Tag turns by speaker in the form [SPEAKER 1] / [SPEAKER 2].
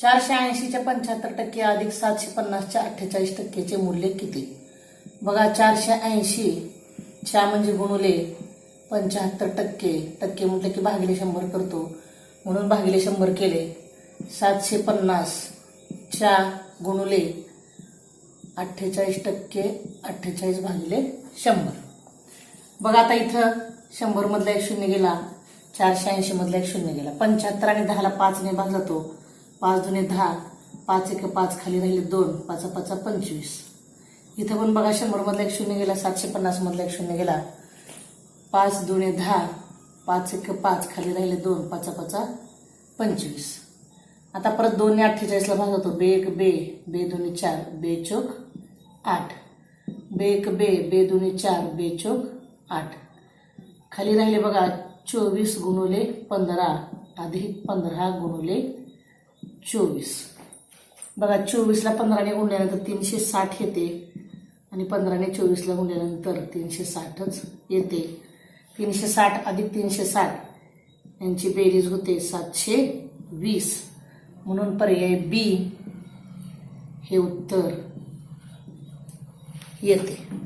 [SPEAKER 1] चारशे ऐंशीच्या पंच्याहत्तर टक्के अधिक सातशे पन्नासच्या अठ्ठेचाळीस टक्केचे मूल्य किती? बघा चारशे ऐंशी च्या म्हणजे गुणुले पंच्याहत्तर टक्के. टक्के म्हटलं की भागिले शंभर करतो. म्हणून भागिले शंभर केले. सातशे पन्नास च्या गुणुले अठ्ठेचाळीस टक्के अठ्ठेचाळीस भागिले शंभर. बघा आता इथं शंभरमधला एक शून्य गेला चारशे ऐंशीमधला एक शून्य गेला. पंच्याहत्तर आणि दहाला पाचने भाग जातो. पाच दुने दहा पाच एक पाच खाली राहिले दोन पाच पाचा पंचवीस. इथं पण बघा शंभरमधला एक शून्य गेला सातशे पन्नासमधला एक शून्य गेला. पाच दुने दहा पाच एक पाच खाली राहिले दोन पाचा पाचा पंचवीस. आता परत दोनने अठ्ठेचाळीसला भाग होतो बे एक बे बे दोन्ही चार बे चोक आठ. बे एक बे बे दोन्ही चार बे चोक आठ. खाली राहिले बघा चोवीस गुणुले पंधरा. अधिक पंधरा गुणुले चोवीस. बघा चोवीसला पंधराने गुणल्यानंतर तीनशे साठ येते आणि पंधराने चोवीसला गुणल्यानंतर तीनशे साठच येते. तीनशे साठ अधिक तीनशे साठ यांची बेरीज होते सातशे वीस. म्हणून पर्याय बी हे उत्तर येते.